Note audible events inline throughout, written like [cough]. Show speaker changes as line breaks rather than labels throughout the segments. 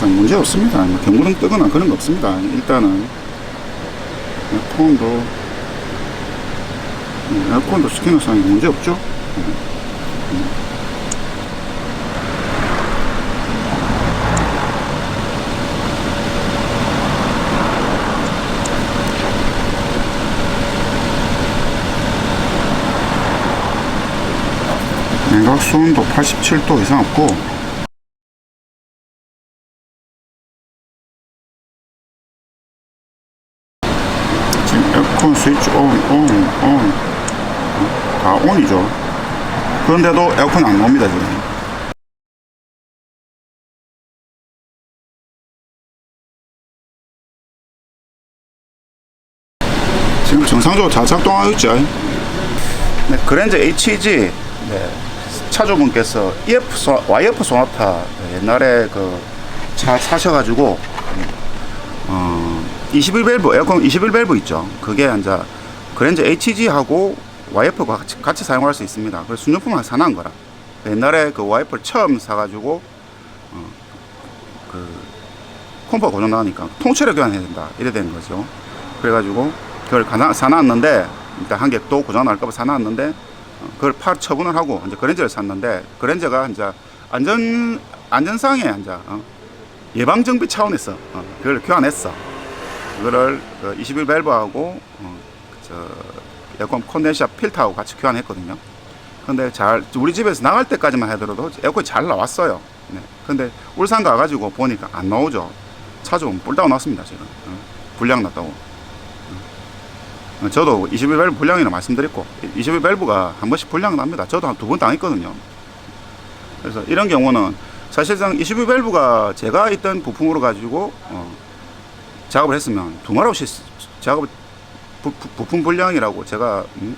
문제 없습니다. 뭐 경고등 뜨거나 그런 거 없습니다. 일단은 에어컨도 음, 에어컨도 스캐너상에 문제 없죠. 냉각 수온도 87도 이상 없고 에어컨 스위치 온, 온, 온. 다 온이죠. 그런데도 에어컨 안 나옵니다, 지금. 지금 정상적으로 잘 작동하고 있죠. 네, 그랜저 HG 네, 차주분께서 EF 소, YF 소나타 네, 옛날에 그 차 사셔가지고 어, 21밸브 에어컨 21밸브 있죠. 그게 이제 그랜저 HG하고 YF가 같이, 같이 사용할 수 있습니다. 그래서 순정품을 사놓은 거라. 옛날에 그 YF를 처음 사가지고 어, 그 컴퍼 고장 나니까 통째로 교환해야 된다 이래 된 거죠. 그래가지고 그걸 가나, 사놨는데 일단 한 개 또 고장 날까봐 사놨는데 어, 그걸 팔 처분을 하고 이제 그랜저를 샀는데 그랜저가 이제 안전 안전상에 이제 어, 예방 정비 차원에서 어, 그걸 교환했어. 그거를 그21 밸브하고 어, 저 에어컨 콘덴서 필터하고 같이 교환했거든요. 근데 잘 우리 집에서 나갈 때까지만 하더라도 에어컨이 잘 나왔어요. 네. 근데 울산 가가지고 보니까 안 나오죠. 차 좀 뿔다고 났습니다 지금. 어, 불량 났다고. 어, 저도 21 밸브 불량이라 말씀드렸고 21 밸브가 한 번씩 불량 납니다. 저도 한 두 번 당했거든요. 그래서 이런 경우는 사실상 21 밸브가 제가 있던 부품으로 가지고 어, 작업을 했으면 두말 없이 작업 부품 불량이라고 제가 음,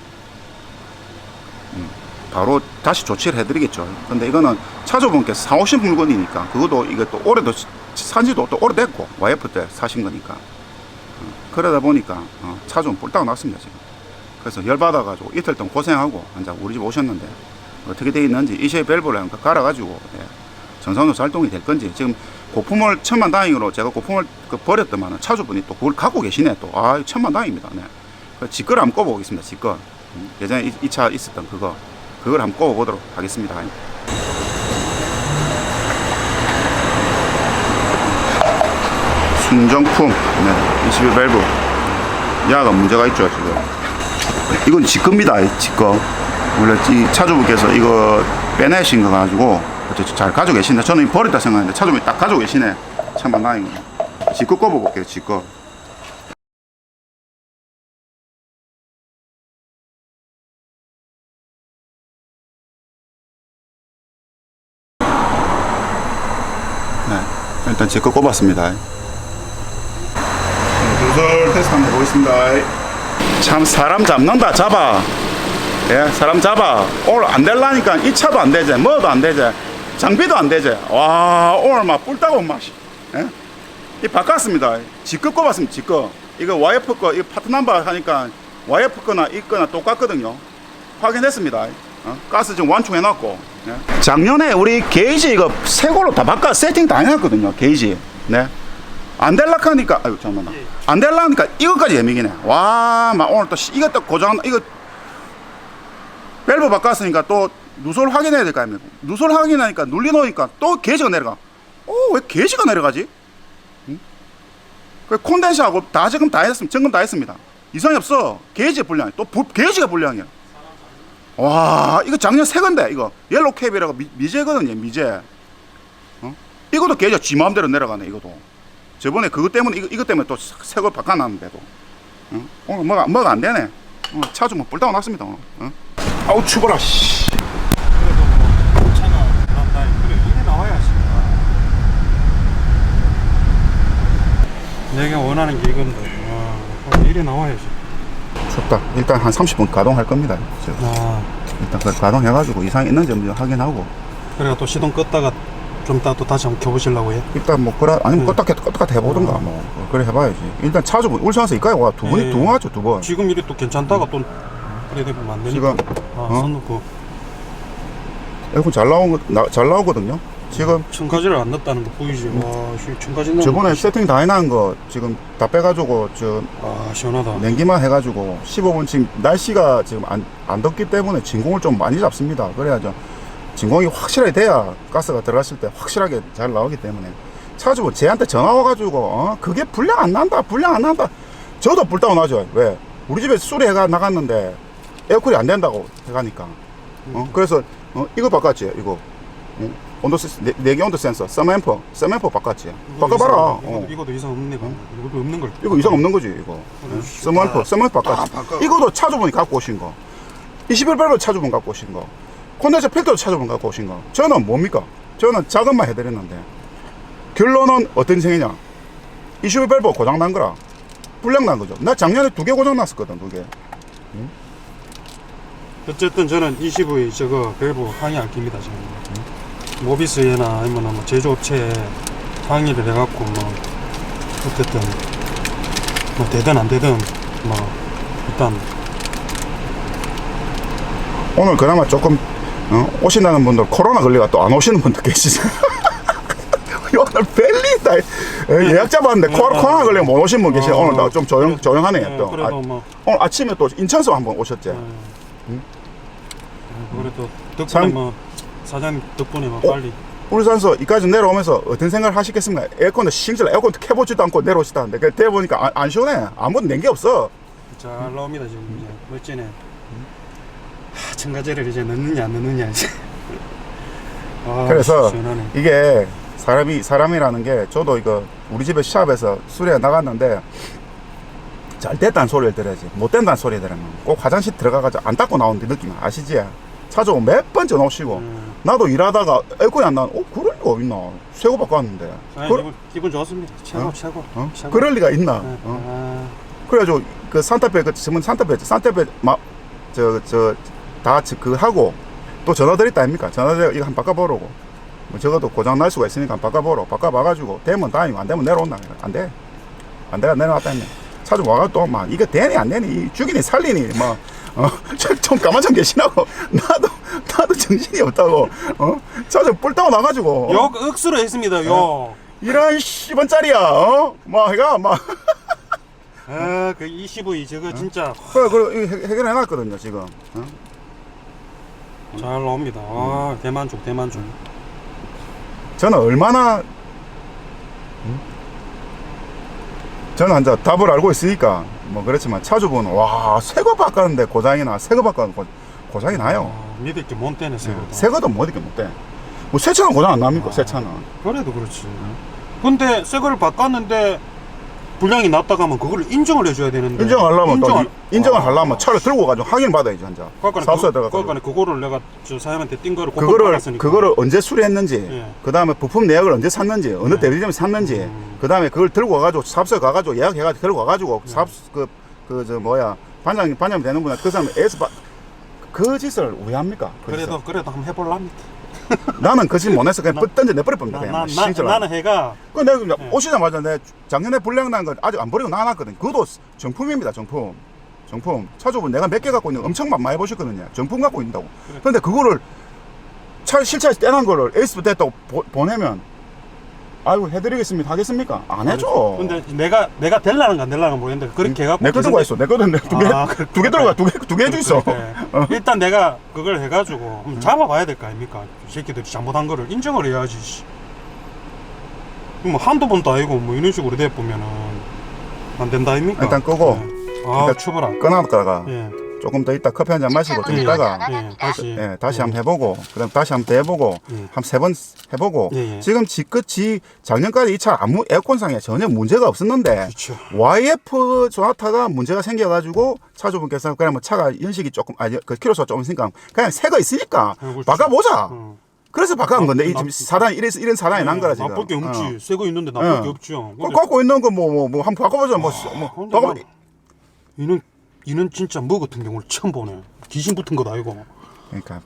음, 바로 다시 조치를 해드리겠죠. 근데 이거는 차주분께서 사오신 물건이니까 그것도 이게 또 오래도 산지도 또 오래됐고 YF 때 사신 거니까 어, 그러다 보니까 어, 차주분 뿔따고 났습니다 지금. 그래서 열 받아가지고 이틀 동안 고생하고 이제 우리 집 오셨는데 어떻게 돼 있는지 이시의 밸브를 갈아가지고 예, 정상적으로 작동이 될 건지 지금 고품을 천만 다행으로 제가 고품을 그 버렸더만은 차주분이 또 그걸 갖고 계시네 또 아 천만 다행입니다. 네. 그 직거를 한번 꼽아보겠습니다. 직거 음, 예전에 이 차 있었던 그거 그걸 한번 꼽아보도록 하겠습니다. 순정품 네, 21 밸브 야가 문제가 있죠 지금 이건 직거입니다 직거 원래 이 차주분께서 이거 빼내신 거 가지고 어째 잘 가지고 계시네 저는 버렸다 생각했는데 차주분이 딱 가지고 계시네. 참만 다행이네 직거 꼽아볼게요 직거. 네 일단 직거 꼽았습니다. 두설 테스트 한번 해보겠습니다. 참 사람 잡는다 잡아. 예, 사람 잡아. 오늘 안 될라니까 이 차도 안 되지, 뭐도 안 되지, 장비도 안 되지. 와, 오늘 막 뿔따고 맛이. 예? 이 바꿨습니다. 직급 꼽았습니다, 직급. 이거 YF 거, 이거 파트 넘버 하니까 YF 거나 이 거나 똑같거든요. 확인했습니다. 어? 가스 지금 완충해놨고. 예? 작년에 우리 게이지 이거 새 걸로 다 바꿔 세팅 다 해놨거든요, 게이지. 네. 안 될락 하니까, 아유, 잠깐만. 안 될락 하니까 이것까지 예민이네. 와, 막 오늘 또, 또 고장, 이거 밸브 바꿨으니까 또 누설 확인해야 될 거 아닙니까? 누설 확인하니까 눌려놓으니까 또 게이지가 내려가. 어, 왜 게이지가 내려가지? 응? 그 콘덴서하고 다 지금 다 했습니다. 점검 다 했습니다. 이상이 없어. 게이지 불량. 또 부, 게이지가 불량이야. 와, 이거 작년 새 건데 이거 옐로우 캡이라고 미, 미제거든요. 미제. 어? 이것도 게이지가 지 마음대로 내려가네. 이것도. 저번에 그것 때문에 이거, 이것 때문에 또 새 걸 바꿔놨는데도. 어? 오늘 뭐가 뭐가 안 되네. 어, 차좀 뿔따고 났습니다. 오늘. 어? 아우 추워라 씨.
그래도 뭐 차가 난다 그래 이래 나와야 지 내가 원하는 게 이건데 와 이래 나와야지.
춥다. 일단 한 30분 가동할 겁니다. 지금.
아.
일단 그걸 가동해가지고 이상이 있는지 없는지 확인하고.
그래가 또 시동 껐다가 좀 이따 또 다시 한번 켜보시려고 해.
일단 뭐 그래 아니면
네.
껐다 켰다 껐다 해보든가 뭐. 그래 해봐야지. 일단 차주 울산에서 이까지 와두 번이
네.
두번 왔죠 두번
지금 이래 또 괜찮다가 또 그래 되면 안 되니까
지금
아,
어?
손 놓고
에어컨 잘 나온 거, 나, 잘 나오거든요 지금
첨가지를 안 넣었다는 거 보이지? 와, 씨, 첨가지 넣은
저번에
거.
세팅 다 해놓은 거 지금 다 빼가지고 저
아, 시원하다.
냉기만 해가지고 15분 지금 날씨가 지금 안, 안 덥기 때문에 진공을 좀 많이 잡습니다. 그래야죠. 진공이 확실하게 돼야 가스가 들어갔을 때 확실하게 잘 나오기 때문에 차주고 쟤한테 전화 와가지고 어 그게 불량 안 난다 불량 안 난다 저도 불다운 하죠 왜 우리 집에 수리해가 나갔는데 에어컨이 안 된다고 해가니까. 어 그래서 어 이거 바꿨지 이거. 어? 온도 센- 네, 내기 온도 센서 서앰퍼 서앰퍼 바꿨지. 바꿔봐라. 어.
이것도, 이상 없네. 봐. 이것도 없는 걸.
이거 이상 없는 거지 이거.
그래,
서머프 서머프 바꿨지. 이것도 차주분이 갖고 오신 거. 21발로 차주분 갖고 오신 거. 콘덴서 필터도 차주분 갖고 오신 거. 저는 뭡니까? 저는 작업만 해드렸는데. 결론은 어떤 생이냐? 21발보 고장 난 거라. 불량 난 거죠. 나 작년에 두 개 고장 났었거든 두개
어쨌든 저는 20의 저거 밸브 항의 안 낍니다 지금. 모비스에나 아니면 뭐 제조업체에 항의를 해갖고 뭐 어쨌든 뭐 되든 안 되든 뭐 일단
오늘 그나마 조금 어, 오신다는 분들 코로나 걸리가 또 안 오시는 분들 계시죠. [laughs] 오늘 별리다. 예, 예약 잡았는데 코로나, 코로나 걸리면 못 오신 분 계시요. 오늘 나좀 조용, 조용하네
예,
또.
그래도
아,
뭐.
오늘 아침에 또 인천서 한번 오셨지
예. 예, 그래도 덕분에
참-
뭐 사장님 덕분에 뭐
어?
빨리
울산서 이까지 내려오면서 어떤 생각을 하시겠습니까? 에어컨도 싱글 에어컨 켜보지도 않고 내려오시다는데 그 대보니까 안, 안 시원해 아무것도 낸 게 없어
잘 나옵니다 지금 이제 멋지네. 하, 첨가제를 이제 넣느냐 안 넣느냐 이제. [laughs] 아,
그래서
시원하네.
이게 사람이 사람이라는 게 저도 이거 우리 집에 샵에서 수리해 나갔는데 잘 됐다는 소리를 들어야지 못 된다는 소리 들으면 꼭 화장실 들어가가지고 안 닦고 나오는 느낌 아시지? 차주 몇번 전화 오시고
음.
나도 일하다가 에어컨이 안 나는 어 그럴 리가 있나 새거 바꿨는데
아니,
그,
기분, 기분 좋았습니다. 최고
어?
최고.
어?
최고.
그럴 리가 있나
네.
어?
아,
그래가지고 그 산타페 그 전문 산타페 산타페 막저저다 그 하고 또 전화 드렸다 아닙니까? 전화 드려 이거 한 바꿔보라고 뭐 적어도 고장 날 수가 있으니까 바꿔보러 바꿔봐가지고 되면 다행이고 안 되면 내려온다 안돼 안 돼가 내려왔다며 차주 와가 또막 이거 되니 안 되니 이 죽이니 살리니 뭐, 뭐 어좀 가만 좀 계시라고 나도 나도 정신이 없다고 어 차주 뿔따고 나가지고 어?
욕 억수로 했습니다. 욕.
이런 10원 짜리야 어 막 해가 막
아, 그 20의 저거 진짜
그래 그래 이거 해- 해결해 놨거든요 지금 어?
잘 나옵니다. 아, 대만족, 대만족.
저는 얼마나 음? 저는 이제 답을 알고 있으니까 뭐 그렇지만 차주분 와 새거 바꿨는데 고장이 나. 새거 바꿨는데 고, 고장이 나요.
아, 믿을 게못 되네, 새거.
새거도 못 이렇게 못 돼 뭐 새 차는 고장 안 납니까? 새 차는.
그래도 그렇지. 근데 새 거를 바꿨는데 불량이 났다가 하면 그걸 인정을 해줘야 되는데.
인정하려면 또
인정을-
이- 인정을
아,
하려면 차를 들고 가지고 확인 받아야지 한자
그러니까
사업소에
그,
들어가서
그러니까 그거를 내가 저 사장님한테 띈 거를
그거를
받았으니까.
그거를 언제 수리했는지
예.
그 다음에 부품 내역을 언제 샀는지 어느
네.
대리점에 샀는지
음.
그 다음에 그걸 들고 가가지고 사업소에 가가지고 예약해가지고 들고 가가지고 사업 그그 저 뭐야 반장 반장 되는 분한테 그 사람 에서 바- 그 짓을 왜 합니까? 그
그래도 그래도 한번 해볼랍니다.
나는 그 짓 못해서 그냥
나-
뻗던져 내버려 봅니다
나,
그냥
나,
막
나,
신처럼.
나는 해가
그 내가 그냥
예.
오시자마자 내 작년에 불량 난거 아직 안 버리고 나놨거든. 그것도 정품입니다, 정품. 정품. 차주분 내가 몇 개 갖고 있는 거 엄청 많이 보셨거든요. 정품 갖고 있다고.
그래.
근데 그거를 차 실차에서 떼난 거를 에이스 됐다고 보, 보내면 아이고 해드리겠습니다 하겠습니까? 안 해줘.
근데 내가 내가 될라는 건 될라는 모르겠는데 그렇게 해갖고
내거 들고 있어. 내 거는 두개
아, 그래,
두개
그래.
들어가 두개두개 해주 있어.
그래.
어. [laughs]
일단 내가 그걸 해가지고 한번 잡아봐야 될 거 아닙니까? 이 새끼들이 잘못한 거를 인정을 해야지. 씨. 뭐 한두 번도 아니고 뭐 이런 식으로 돼 보면은 안 된다 아닙니까?
일단 끄고.
네. 아
일단
추벌아.
끊어놨다가
예.
조금 더 있다 커피 한 잔 마시고 좀
예.
있다가
예. 다시.
예, 다시 한번 해보고, 그 다음 다시 한번 더 해보고,
예.
한세 번 해보고,
예, 예.
지금 지끝이 작년까지 이 차 아무 에어컨상에 전혀 문제가 없었는데,
그렇죠.
YF 조나타가 문제가 생겨가지고, 차주분께서 그냥 뭐 차가 연식이 조금, 아니, 그 키로수가 조금 있으니까, 그냥 새거 있으니까,
아, 그렇죠.
바꿔보자.
어.
그래서 바꾼 건데, 이
나-
지금 사단이 이래서 이런 사단이 난 거라, 지금.
나쁠 게 없지.
어.
새거 있는데 나쁠
예.
게 없죠.
그걸 갖고 있는 거 뭐, 뭐, 뭐, 한번 바꿔보자. 뭐, 뭐,
근데
바꿔,
뭐, 이는 이는 진짜 뭐 같은 경우를 처음 보네. 귀신 붙은 것도 아니고.
그러니까,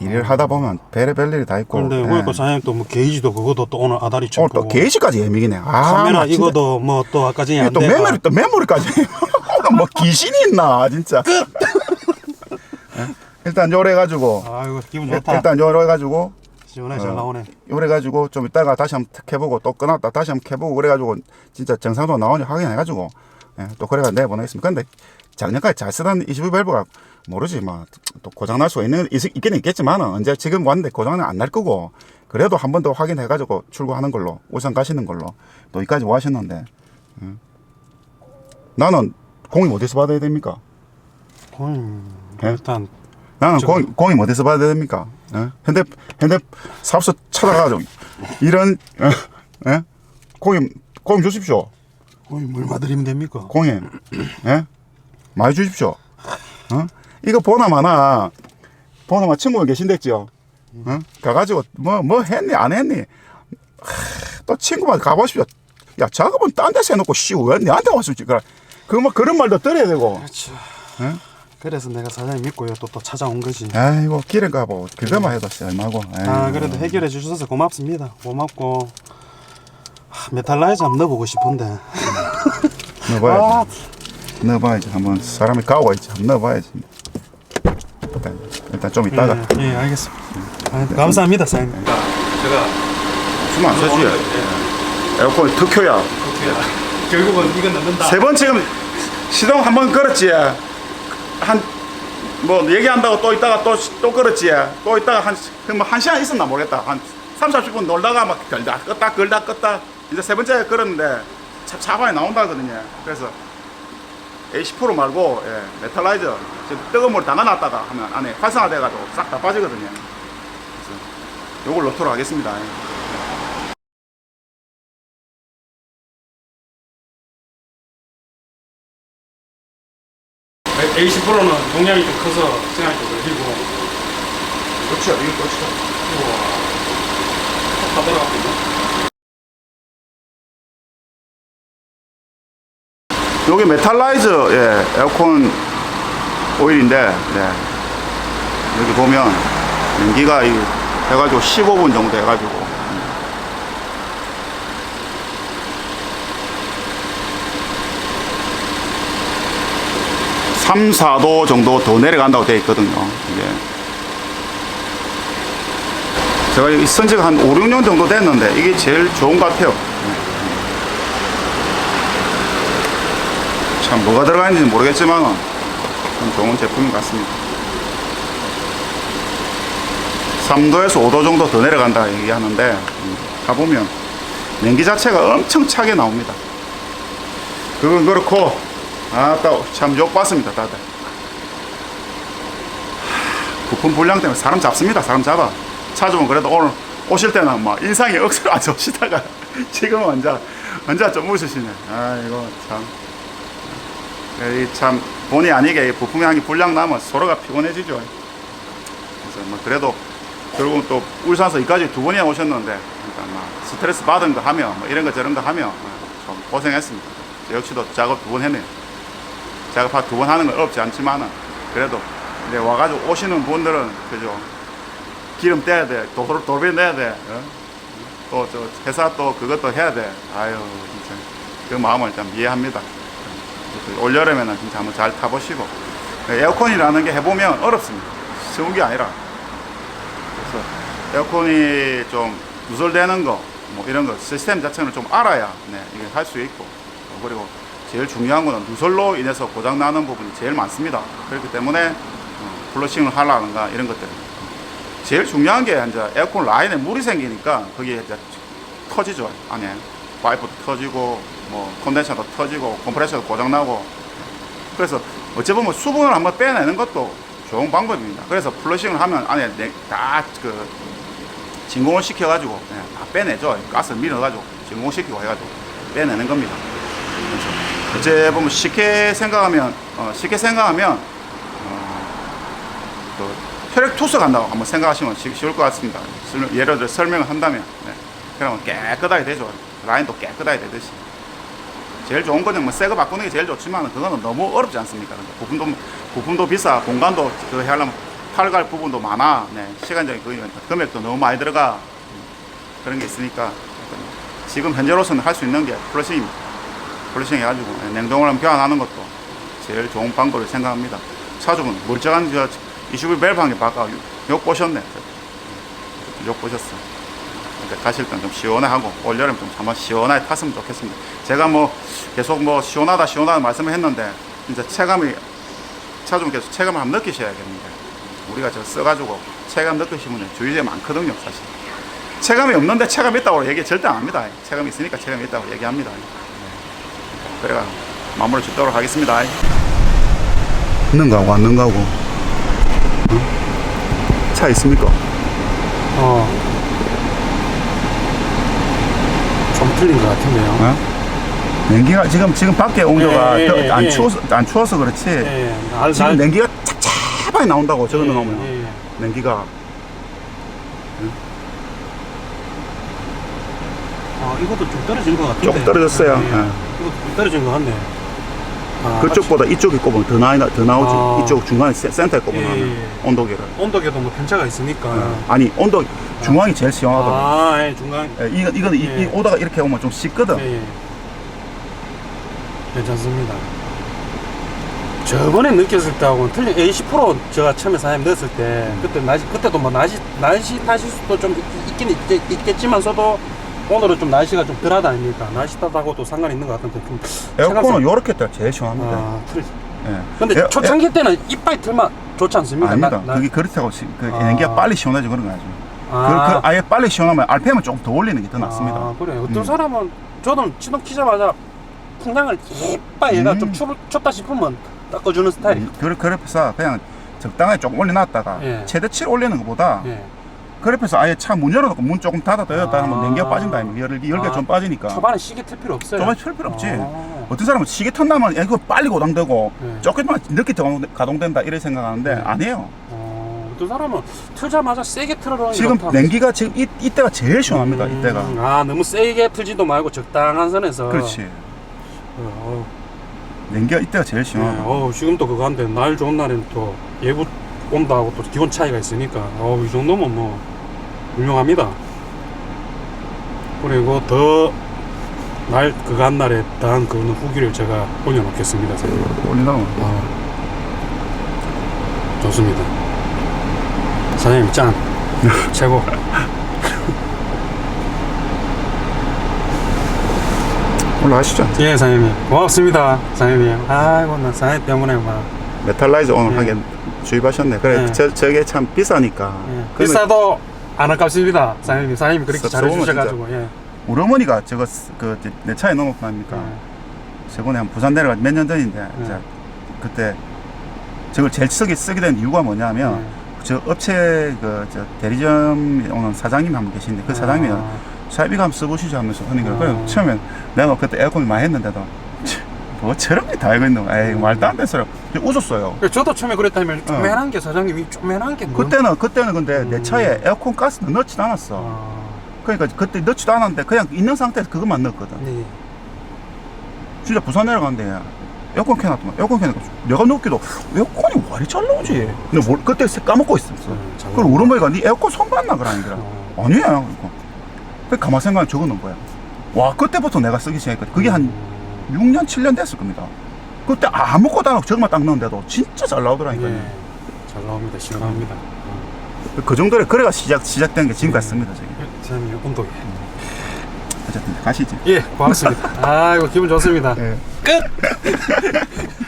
일을 하다 보면 별의별 일이 다 있고.
그런데
예.
그러니까 사장님 또 뭐 게이지도 그것도 또 오늘 아다리
오늘
쳤고.
또 게이지까지 예민이네. 아,
카메라 이거도 뭐 또 아까 전에
또. 메모리 또 메모리까지 [laughs] 뭐 귀신이 있나 진짜 예? 일단 요래 가지고
아이고 기분 좋다.
일단 요래 가지고
시원하게 잘
어.
나오네.
그래가지고 좀 이따가 다시 한번 탁 해보고 또 끊었다 다시 한번 해보고 그래 가지고 진짜 정상도 나오는지 확인해 가지고 예, 또 그래가 내보내겠습니다. 근데 작년까지 잘 쓰던 22 밸브가 모르지 뭐 또 고장 날 수가 있는 있, 있긴 있겠지만 언제 지금 왔는데 고장은 안 날 거고 그래도 한 번 더 확인해 가지고 출고하는 걸로 우선 가시는 걸로 또 여기까지 와 하셨는데 음. 나는 공임 어디서 받아야 됩니까?
음,
예?
일단
나는
저-
공임, 공임 어디서 받아야 됩니까? 어? 현대 현대 사업소 찾아가지고 이런 어? 예? 공임 공임 주십시오.
뭘 드리면 됩니까?
공임 예? 많이 주십시오. 어? 이거 보나 마나 보나 마 친구가 계신댔지요. 어? 가가지고 뭐 뭐 했니 안 했니? 하, 또 친구만 가보십시오. 야 작업은 딴 데서 해놓고 씨 왜 내한테 왔어 지금? 그뭐 그런 말도 들어야 되고.
그렇죠.
예?
그래서 내가 사장님 믿고요. 또또 찾아온 거지.
아이고 길에 가보 그거만 해도 씨 얼마고.
아. 그래도 해결해 주셔서 고맙습니다. 고맙고 하, 메탈라이저 한번 넣어보고 싶은데.
넣어봐야지.
아,
넣어봐야지. 한번 사람이 있지. 한번 넣어봐야지. 일단, 일단 좀 이따가.
예, 예 알겠습니다. 아, 감사합니다, 사장님.
제가
숨 안 쉬지. 에어컨 특효야.
결국은 이건 넣는다.
세 번 지금 시동 한 번 끌었지. 한, 뭐, 얘기한다고 또 있다가 또, 또 끌었지. 또 있다가 한, 그뭐 한 시간 있었나 모르겠다. 한 3, 40분 놀다가 막 걸다 껐다 걸다 껐다. 이제 세 번째 끌었는데 차, 차반에 나온다거든요. 그래서 A10% 말고, 예, 메탈라이저. 지금 뜨거운 물 담가놨다가 하면 안에 활성화돼가지고 싹 다 빠지거든요. 그래서 요걸 넣도록 하겠습니다.
A10%는 용량이 좀 커서 생각이 좀 걸리고
그렇죠. 이거 그렇죠.
다 들어가고 있네.
여기 메탈라이저 예, 에어컨 오일인데 예, 여기 보면 연기가 이 해가지고 15분 정도 해가지고 3, 4도 정도 더 내려간다고 되어 있거든요. 이게. 제가 여기 쓴 지가 한 5, 6년 정도 됐는데 이게 제일 좋은 것 같아요. 참 뭐가 들어가 있는지 모르겠지만 참 좋은 제품인 것 같습니다. 3도에서 5도 정도 더 내려간다 얘기하는데 음, 가보면 연기 자체가 엄청 차게 나옵니다. 그건 그렇고 아따 참 욕봤습니다 다들. 하, 부품 불량 때문에 사람 잡습니다. 사람 잡아. 차주분 그래도 오늘 오실 때는 막 인상이 억수로 안 좋으시다가 [laughs] 지금은 완전 완전 좀 웃으시네. 아이고 참. 이참 본의 아니게 이 부품의 향이 불량 나면 서로가 피곤해지죠. 그래서 뭐 그래도 결국은 또 울산서 여기까지 두 번이나 오셨는데 그러니까 막 스트레스 받은 거 하며 뭐 이런 거 저런 거 하며 좀 고생했습니다. 역시도 작업 두 번 했네요. 작업 두 번 하는 건 어렵지 않지만은 그래도 이제 와가지고 오시는 분들은 그죠 기름 떼야 돼, 도로 도배 내야 돼, 어? 또저 회사 또 그것도 해야 돼. 아유 진짜 그 마음을 좀 이해합니다. 올 여름에는 진짜 한번 잘 타보시고 에어컨이라는 게 해보면 어렵습니다. 쉬운 게 아니라 그래서 에어컨이 좀 누설되는 거 뭐 이런 거 시스템 자체를 좀 알아야 네, 이게 할 수 있고 어, 그리고 제일 중요한 거는 누설로 인해서 고장 나는 부분이 제일 많습니다. 그렇기 때문에 어, 플러싱을 하라는가 이런 것들 제일 중요한 게 이제 에어컨 라인에 물이 생기니까 거기에 이제 터지죠 안에 파이프도 터지고 뭐 콘덴서도 터지고 컴프레서도 고장 나고 그래서 어찌 보면 수분을 한번 빼내는 것도 좋은 방법입니다. 그래서 플러싱을 하면 안에 다그 진공을 시켜가지고 예, 다 빼내죠. 가스 밀어가지고 진공 시키고 해가지고 빼내는 겁니다. 그래서 어찌 보면 쉽게 생각하면 어, 쉽게 생각하면 어, 또 혈액 투석 한다고 한번 생각하시면 쉬- 쉬울 것 같습니다. 설- 예를 들어 설명을 한다면 네. 그러면 깨끗하게 되죠. 라인도 깨끗하게 되듯이. 제일 좋은 거는 뭐 새거 바꾸는 게 제일 좋지만 그거는 너무 어렵지 않습니까? 그러니까 부품도 부품도 비싸, 공간도 그거 하려면 팔갈 부분도 많아, 네. 시간적인 그 금액도 너무 많이 들어가 음, 그런 게 있으니까 지금 현재로서는 할 수 있는 게 플러싱입니다. 플러싱 해가지고 네, 냉동을 교환하는 것도 제일 좋은 방법을 생각합니다. 차주분 멀쩡한 저 20일 밸브 한개 바꿔 욕 보셨네. 욕 보셨어. 그러니까 가실 땐 좀 시원하고 올여름 좀 한번 시원하게 탔으면 좋겠습니다. 제가 뭐 계속 뭐 시원하다 시원하다 말씀을 했는데 이제 체감이 차주분께서 체감을 한번 느끼셔야겠는데 우리가 저 써가지고 체감 느끼시는 분들 주위에 많거든요 사실. 체감이 없는데 체감이 있다고 얘기 절대 안 합니다. 체감이 있으니까 체감이 있다고 얘기합니다. 네. 그래가 마무리 짓도록 하겠습니다. 는가고 안 는가고 차 있습니까?
어. 좀 틀린 것 같은데요.
어? 냉기가 지금 지금 밖에 온도가
예,
더
예,
안
예.
추워서 안 추워서 그렇지
예, 날,
지금
날-
냉기가 찹찹하게 나온다고 저거 넣으면
예, 예.
냉기가
아, 이것도 좀 떨어진 것 같은데.
좀 떨어졌어요.
예.
예.
이것도 좀 떨어진 것 같네. 아,
그쪽보다 이쪽이 꼽으면 더 나이 더 나오지
아.
이쪽 중간에 센- 센터에 꼽으면
예, 예.
온도계를
온도계도 뭐 편차가 있으니까.
어. 아니 온도 중앙이 제일 시원하거든
아, 예, 중간.
예, 이건 이건 이,
예.
이 오다가 이렇게 오면 좀 식거든
예, 예. 괜찮습니다. 저번에 느꼈을 때하고는 틀린 A10% 제가 처음에 사장님 넣었을 때 그때 날씨 그때도 뭐 날씨 날씨 탓일 수도 좀 있- 있긴 있, 있겠지만서도 오늘은 좀 날씨가 좀 덜하다 아닙니까? 날씨 탓하고도 상관이 있는 것 같은데 좀
에어컨은 요렇게 때 제일 시원합니다
아, 틀.
예.
근데
에어-
초창기 때는 이빨 틀만 좋지 않습니까?
아니다.
나- 나-
그게 그렇다고 시- 그
아.
냉기가 빨리 시원해져 그런 거 아니죠.
아,
그, 그 아예 빨리 시원하면 RPM을 조금 더 올리는 게 더 낫습니다.
아, 그래. 어떤
음.
사람은 저는 시동 키자마자 풍량을 이빨 얘가
음.
좀 추, 춥다 싶으면 닦아주는 스타일.
음, 그래 그래서 그냥 적당하게 조금 올려놨다가
예.
최대치를 올리는 것보다
예.
그래서 아예 차 문 열어놓고 문 조금 닫았다 열었다 하면
아.
냉기가 빠진다 하면 열기 열기
아,
좀 빠지니까
초반에 시계 틀 필요 없어요.
초반에 틀 필요 없지.
아.
어떤 사람은 시계 턴나면 야, 이거 빨리 고당되고
예.
조금만 늦게 가동- 가동된다 이렇게 생각하는데
예.
아니에요.
어, 어떤 사람은 틀자마자 세게 틀어라.
지금 냉기가 지금 이, 이때가 제일 시원합니다. 이때가.
아 너무 세게 틀지도 말고 적당한 선에서.
그렇지.
어,
냉기가 이때가 제일
어,
시원하다.
어, 지금도 그거 한데 날 좋은 날에는 또 예부 온다고 또 기온 차이가 있으니까 어, 이 정도면 뭐 훌륭합니다. 그리고 더날한 날에 더한 그 후기를 제가 올려놓겠습니다.
올리나면
아, 좋습니다. 사장님 짱 [laughs] 최고.
올라가시죠.
예, 사장님 고맙습니다. 사장님. 아이고 나 사장님 때문에 막
메탈라이저 오늘
예.
하게 주입하셨네. 그래,
예.
저, 저게 참 비싸니까.
예, 비싸도 안 아깝습니다. 사장님 사장님 그렇게
써-
잘해주셔가지고 예.
우리 어머니가 저거 쓰- 그, 내 차에 넣어놓고 나니까
예.
저번에 한 부산 내려가 몇 년 전인데
예.
이제 그때 저걸 제일 쓰게 쓰게 된 이유가 뭐냐면
예.
저 업체 그저 대리점 오는 사장님 한 분 계신데 그 사장님이
아,
사비감 써보시죠 하면서 하는 거예요.
아.
처음엔 내가 그때 에어컨 많이 했는데도 뭐 저런 게 다 알고 있는 거야. 에이 말도 안 되는 소리. 웃었어요.
저도 처음에 그랬다면 쪼매난 게 사장님이 쪼매난 게 뭐-
그때는 그때는 근데 내
음.
차에 에어컨 가스는 넣지도 않았어.
아,
그러니까 그때 넣지도 않았는데 그냥 있는 상태에서 그것만 넣었거든.
네.
진짜 부산 내려갔는데 에어컨 켜놨더만 에어컨 켜니까 내가 넣기도 에어컨이 왜 이리 잘 나오지? 근데 뭘 그때 까먹고 있었어.
음, 잘
우리 어머니가 네 에어컨 손봤나 그러니까
어.
아니야. 그러니까. 그 가만 생각하면 적어놓은 거야. 와 그때부터 내가 쓰기 시작했거든. 그게 한 6년 7년 됐을 겁니다. 그때 아무것도 안 하고 저것만 딱 넣는데도 진짜 잘 나오더라니까요.
예. 잘 나옵니다. 시원합니다.
그 정도로 그래가 시작 시작된 게 지금까지 씁니다. 지금.
예, 사장님 온도계.
어쨌든 가시지.
예, 고맙습니다. [laughs] 아이고 기분 좋습니다.
예.
끝. [laughs]